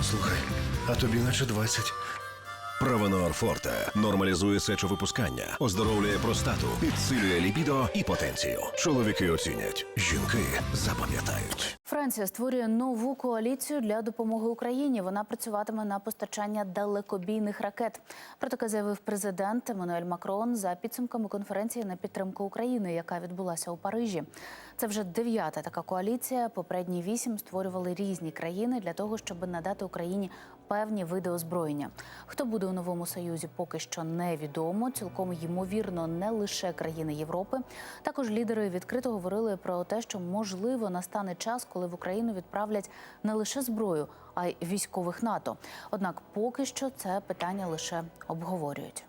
Слухай, а тобі наче 20. Правонор Форте нормалізує сечовипускання, оздоровлює простату, підсилює лібідо і потенцію. Чоловіки оцінять, жінки запам'ятають. Франція створює нову коаліцію для допомоги Україні. Вона працюватиме на постачання далекобійних ракет. Про таке заявив президент Еммануель Макрон за підсумками конференції на підтримку України, яка відбулася у Парижі. Це вже дев'ята така коаліція. Попередні вісім створювали різні країни для того, щоб надати Україні певні види озброєння. Хто буде у новому союзі, поки що невідомо. Цілком ймовірно, не лише країни Європи. Також лідери відкрито говорили про те, що можливо настане час, коли в Україну відправлять не лише зброю, а й військових НАТО. Однак, поки що це питання лише обговорюють.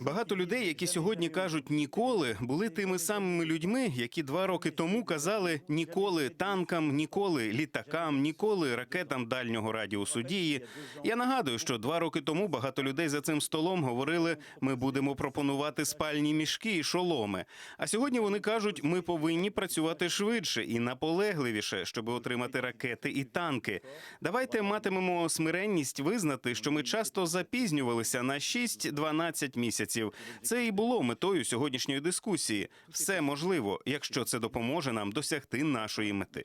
Багато людей, які сьогодні кажуть ніколи, були тими самими людьми, які два роки тому казали ніколи танкам, ніколи літакам, ніколи ракетам дальнього радіусу дії. Я нагадую, що два роки тому багато людей за цим столом говорили: ми будемо пропонувати спальні мішки і шоломи. А сьогодні вони кажуть, ми повинні працювати швидше і наполегливіше, щоб отримати ракети і танки. Давайте матимемо смиренність визнати, що ми часто запізнювалися на 6-12 місяців. Це і було метою сьогоднішньої дискусії. Все можливо, якщо це допоможе нам досягти нашої мети.